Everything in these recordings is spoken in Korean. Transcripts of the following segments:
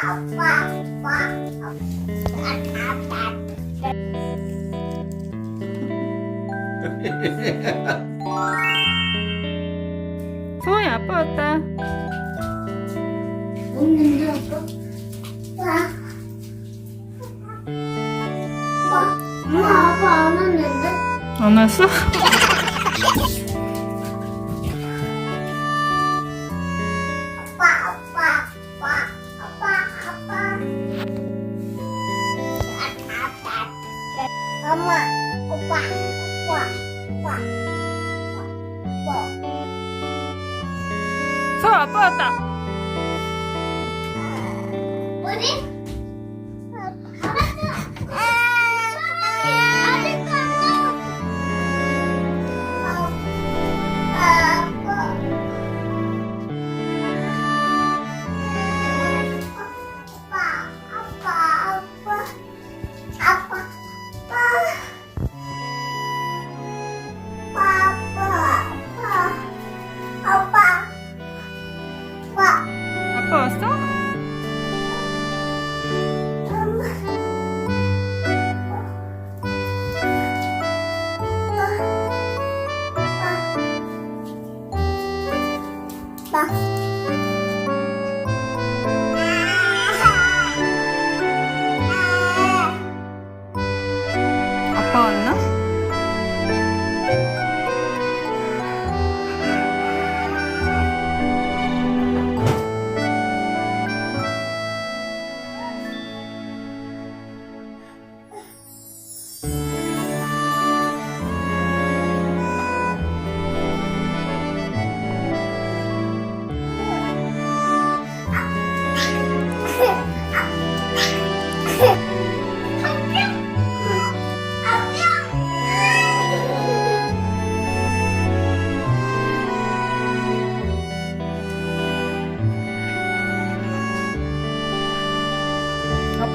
소원이 아빠 왔다. 없는데 아빠? 와. 엄마 아빠 안 왔는데? 안 왔어? 엄마 오빠 오빠 오빠 오빠 소 아빠 아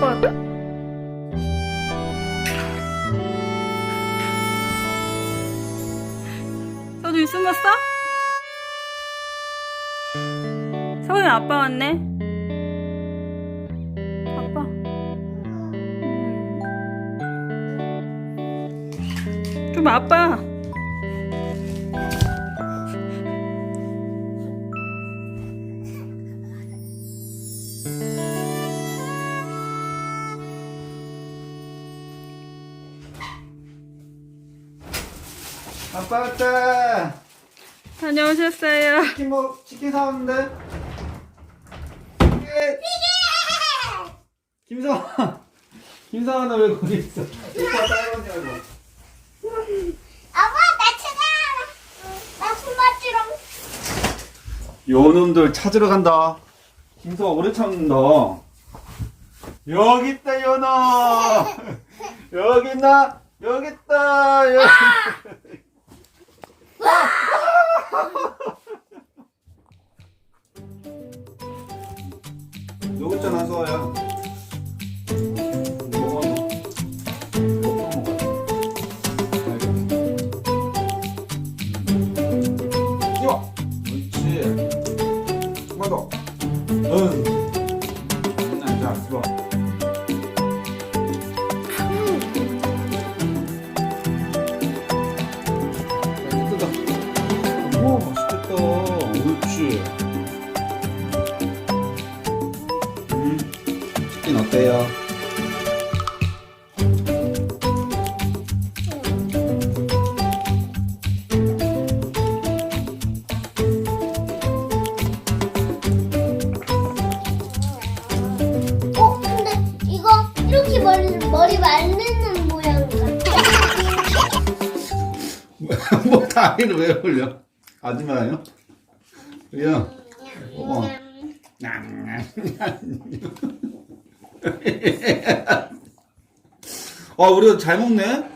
왔다. 서준이 숨었어? 서준이 아빠 왔네. 아빠. 음. 좀 아빠. 아빠 왔다. 다녀오셨어요. 치킨 먹 치킨 사왔는데. 예. 김성아. 김성아는 왜 거기 있어? 왔다 해봤냐고. 아빠 나 찾아. 나 숨바지롱. 요놈들 찾으러 간다. 김성아 오래 참는다. 여기 있다 연아. 여기 있나? 여기 있다. 여기. 여 한번 더. 응. 치킨 어때요? 어 근데 이거 이렇게 머리 머리 말리는 모양 같아. 뭐 다리를 왜 올려? 아줌마요? 그냥 어. 아 우리가 잘 먹네.